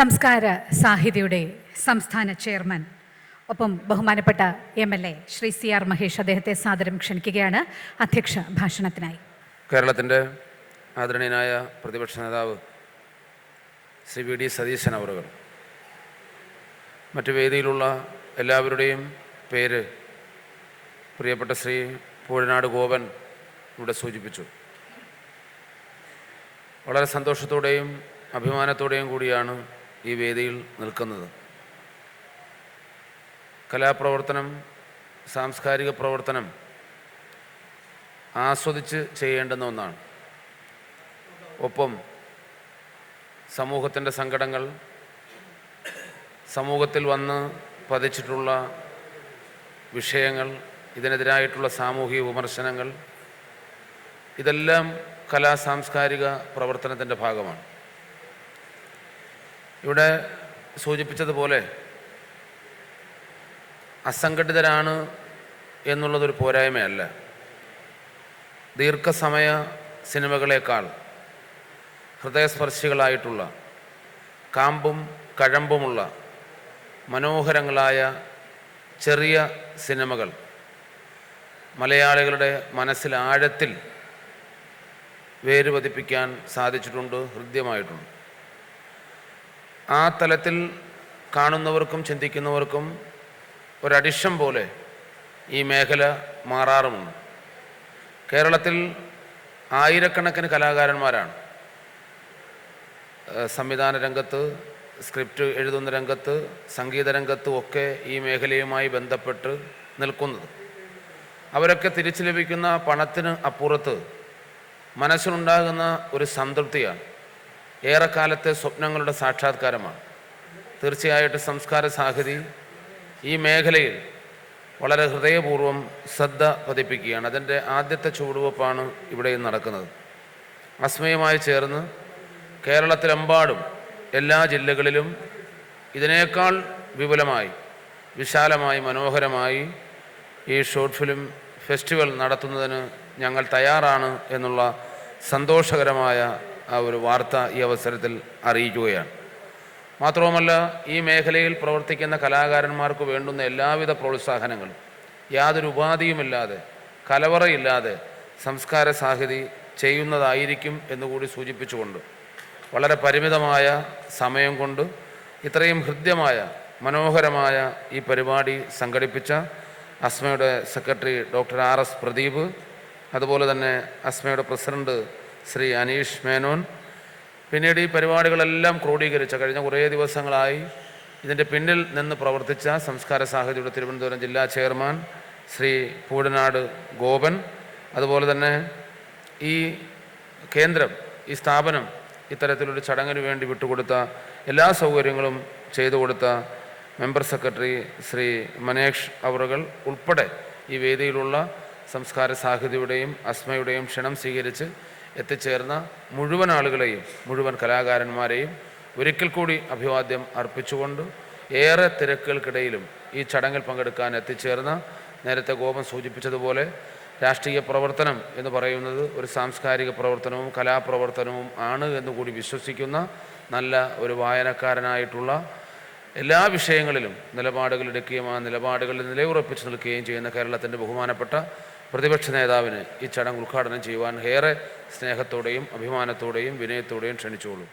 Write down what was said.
സംസ്കാര സാഹിതിയുടെ സംസ്ഥാന ചെയർമാൻ ഒപ്പം ബഹുമാനപ്പെട്ട M L A Shri C R Mahesh അദ്ദേഹത്തെ സാദരം ക്ഷണിക്കുകയാണ് അധ്യക്ഷ ഭാഷണത്തിനായി. കേരളത്തിന്റെ ആദരണീയനായ പ്രതിപക്ഷ നേതാവ് ശ്രീ വി ഡി സതീശൻ അവറുകൾ മറ്റു വേദിയിലുള്ള എല്ലാവരുടെയും പേര് പ്രിയപ്പെട്ട ശ്രീ പൂഴനാട് ഗോപൻ ഇവിടെ സൂചിപ്പിച്ചു. വളരെ സന്തോഷത്തോടെയും അഭിമാനത്തോടെയും കൂടിയാണ് ഈ വേദിയിൽ നിൽക്കുന്നത്. കലാപ്രവർത്തനം സാംസ്കാരിക പ്രവർത്തനം ആസ്വദിച്ച് ചെയ്യേണ്ടുന്ന ഒന്നാണ്. ഒപ്പം സമൂഹത്തിന്റെ സങ്കടങ്ങൾ സമൂഹത്തിൽ വന്ന് പതിച്ചിട്ടുള്ള വിഷയങ്ങൾ ഇതിനെതിരായിട്ടുള്ള സാമൂഹിക വിമർശനങ്ങൾ ഇതെല്ലാം കലാ സാംസ്കാരിക പ്രവർത്തനത്തിന്റെ ഭാഗമാണ്. ഇവിടെ സൂചിപ്പിച്ചതുപോലെ അസംഘടിതരാണ് എന്നുള്ളതൊരു പോരായ്മയല്ല. ദീർഘസമയ സിനിമകളേക്കാൾ ഹൃദയസ്പർശികളായിട്ടുള്ള കാമ്പും കഴമ്പുമുള്ള മനോഹരങ്ങളായ ചെറിയ സിനിമകൾ മലയാളികളുടെ മനസ്സിൽ ആഴത്തിൽ വേരുപതിപ്പിക്കാൻ സാധിച്ചിട്ടുണ്ട് ഹൃദ്യമായിട്ടുണ്ട്. ആ തലത്തിൽ കാണുന്നവർക്കും ചിന്തിക്കുന്നവർക്കും ഒരടിഷം പോലെ ഈ മേഖല മാറാറുമുണ്ട്. കേരളത്തിൽ ആയിരക്കണക്കിന് കലാകാരന്മാരാണ്. സംവിധാന രംഗത്ത് സ്ക്രിപ്റ്റ് എഴുതുന്ന രംഗത്ത് സംഗീത രംഗത്തും ഒക്കെ ഈ മേഖലയുമായി ബന്ധപ്പെട്ട് നിൽക്കുന്നത്. അവരൊക്കെ തിരിച്ചു ലഭിക്കുന്ന പണത്തിന് അപ്പുറത്ത് മനസ്സിനുണ്ടാകുന്ന ഒരു സംതൃപ്തിയാണ്. ഏറെക്കാലത്തെ സ്വപ്നങ്ങളുടെ സാക്ഷാത്കാരമാണ്. തീർച്ചയായിട്ടും സംസ്കാര സാഹിതി ഈ മേഖലയിൽ വളരെ ഹൃദയപൂർവം ശ്രദ്ധ പതിപ്പിക്കുകയാണ്. അതിന്റെ ആദ്യത്തെ ചുവടുവെപ്പാണ് ഇവിടെ നടക്കുന്നത്. അസ്മയുമായി ചേർന്ന് കേരളത്തിലെമ്പാടും എല്ലാ ജില്ലകളിലും ഇതിനേക്കാൾ വിപുലമായി വിശാലമായി മനോഹരമായി ഈ ഷോർട്ട് ഫിലിം ഫെസ്റ്റിവൽ നടത്തുന്നതിന് ഞങ്ങൾ തയ്യാറാണ് എന്നുള്ള സന്തോഷകരമായ ആ ഒരു വാർത്ത ഈ അവസരത്തിൽ അറിയിക്കുകയാണ്. മാത്രവുമല്ല ഈ മേഖലയിൽ പ്രവർത്തിക്കുന്ന കലാകാരന്മാർക്ക് വേണ്ടുന്ന എല്ലാവിധ പ്രോത്സാഹനങ്ങളും യാതൊരു ഉപാധിയുമില്ലാതെ കലവറയില്ലാതെ സംസ്കാര സാഹിതി ചെയ്യുന്നതായിരിക്കും എന്നുകൂടി സൂചിപ്പിച്ചുകൊണ്ട് വളരെ പരിമിതമായ സമയം കൊണ്ട് ഇത്രയും ഹൃദ്യമായ മനോഹരമായ ഈ പരിപാടി സംഘടിപ്പിച്ച അസ്മയുടെ secretary doctor R S Pradeep അതുപോലെ തന്നെ അസ്മയുടെ പ്രസിഡന്റ് ശ്രീ അനീഷ് മേനോൻ. പിന്നീട് ഈ പരിപാടികളെല്ലാം ക്രോഡീകരിച്ച കഴിഞ്ഞ കുറേ ദിവസങ്ങളായി ഇതിന്റെ പിന്നിൽ നിന്ന് പ്രവർത്തിച്ച സംസ്കാര സാഹിത്യയുടെ തിരുവനന്തപുരം ജില്ലാ ചെയർമാൻ ശ്രീ പൂടനാട് ഗോപൻ. അതുപോലെ തന്നെ ഈ കേന്ദ്രം ഈ സ്ഥാപനം ഇത്തരത്തിലൊരു ചടങ്ങിന് വേണ്ടി വിട്ടുകൊടുത്ത എല്ലാ സൗകര്യങ്ങളും ചെയ്തു കൊടുത്ത മെമ്പർ സെക്രട്ടറി ശ്രീ മനേഷ് അവറുകൾ ഉൾപ്പെടെ ഈ വേദിയിലുള്ള സംസ്കാര സാഹിതിയുടെയും അസ്മയുടെയും ക്ഷണം സ്വീകരിച്ച് എത്തിച്ചേർന്ന മുഴുവൻ ആളുകളെയും മുഴുവൻ കലാകാരന്മാരെയും ഒരിക്കൽ കൂടി അഭിവാദ്യം അർപ്പിച്ചുകൊണ്ട് ഏറെ തിരക്കുകൾക്കിടയിലും ഈ ചടങ്ങിൽ പങ്കെടുക്കാൻ എത്തിച്ചേർന്ന നേരത്തെ ഗോപൻ സൂചിപ്പിച്ചതുപോലെ രാഷ്ട്രീയ പ്രവർത്തനം എന്ന് പറയുന്നത് ഒരു സാംസ്കാരിക പ്രവർത്തനവും കലാപ്രവർത്തനവും ആണ് എന്നുകൂടി വിശ്വസിക്കുന്ന നല്ല ഒരു വായനക്കാരനായിട്ടുള്ള എല്ലാ വിഷയങ്ങളിലും നിലപാടുകൾ എടുക്കുകയും ആ നിലപാടുകളിൽ നിലയുറപ്പിച്ച് നിൽക്കുകയും ചെയ്യുന്ന കേരളത്തിന്റെ ബഹുമാനപ്പെട്ട പ്രതിപക്ഷ നേതാവിന് ഈ ചടങ്ങ് ഉദ്ഘാടനം ചെയ്യുവാൻ ഏറെ സ്നേഹത്തോടെയും അഭിമാനത്തോടെയും വിനയത്തോടെയും ക്ഷണിച്ചോളൂ